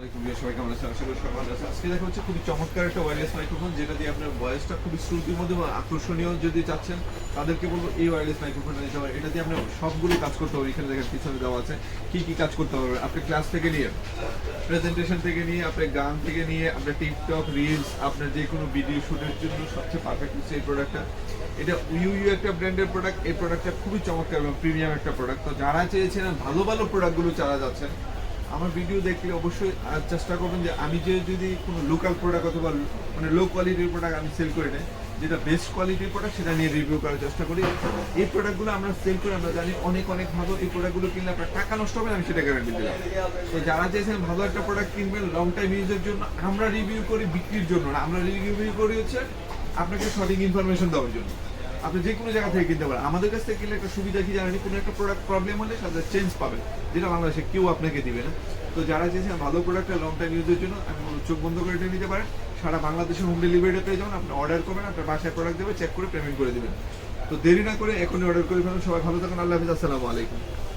আজকে থেকে নিয়ে, আপনার গান থেকে নিয়ে, আপনার টিকটক, আপনার জন্য সবচেয়ে পারফেক্ট হচ্ছে এই। এটা ইউ একটা ব্র্যান্ডের প্রোডাক্ট এই খুবই চমৎকার প্রিমিয়াম একটা প্রোডাক্ট যারা চেয়েছিলেন ভালো ভালো প্রোডাক্টগুলো চালা যাচ্ছেন আমার ভিডিও দেখলে অবশ্যই চেষ্টা করবেন যে আমি যে যদি কোনো লোকাল প্রোডাক্ট অথবা মানে লো কোয়ালিটির প্রোডাক্ট আমি সেল করে নেই, যেটা বেস্ট কোয়ালিটির প্রোডাক্ট সেটা নিয়ে রিভিউ করার চেষ্টা করি। এই প্রোডাক্টগুলো আমরা সেল করে, আমরা জানি অনেক অনেক ভালো, এই প্রোডাক্টগুলো কিনলে আপনার টাকা নষ্ট হবে আমি সেটা গ্যারান্টি দিলাম। তো যারা চেয়েছেন ভালো একটা প্রোডাক্ট কিনবেন লং টাইম ইউজের জন্য আমরা রিভিউ করি, বিক্রির জন্য আমরা রিভিউ করি হচ্ছে আপনাকে সঠিক ইনফরমেশন দেওয়ার জন্য। আপনি যে কোনো জায়গা থেকে কিনতে পারেন। আমাদের কাছ থেকে একটা সুবিধা কি জানেন? কোনো একটা প্রোডাক্ট প্রবলেম হলে সাথে চেঞ্জ পাবেন। যেটা বাংলাদেশে কেউ আপনাকে দিবে না। তো যারা চেয়েছেন ভালো প্রোডাক্টটা লং টাইম ইউজের জন্য, আমি চোখ বন্ধ করে নিতে পারেন। সারা বাংলাদেশে হোম ডেলিভারিটা পেয়ে যাবেন। আপনি অর্ডার করবেন, আপনার বাসায় প্রোডাক্ট দেবে চেক করে পেমেন্ট করে দেবেন। তো দেরি না করে এখনই অর্ডার করে ফেলুন। সবাই ভালো থাকুন। আল্লাহ হাফিজ। আসসালামু আলাইকুম।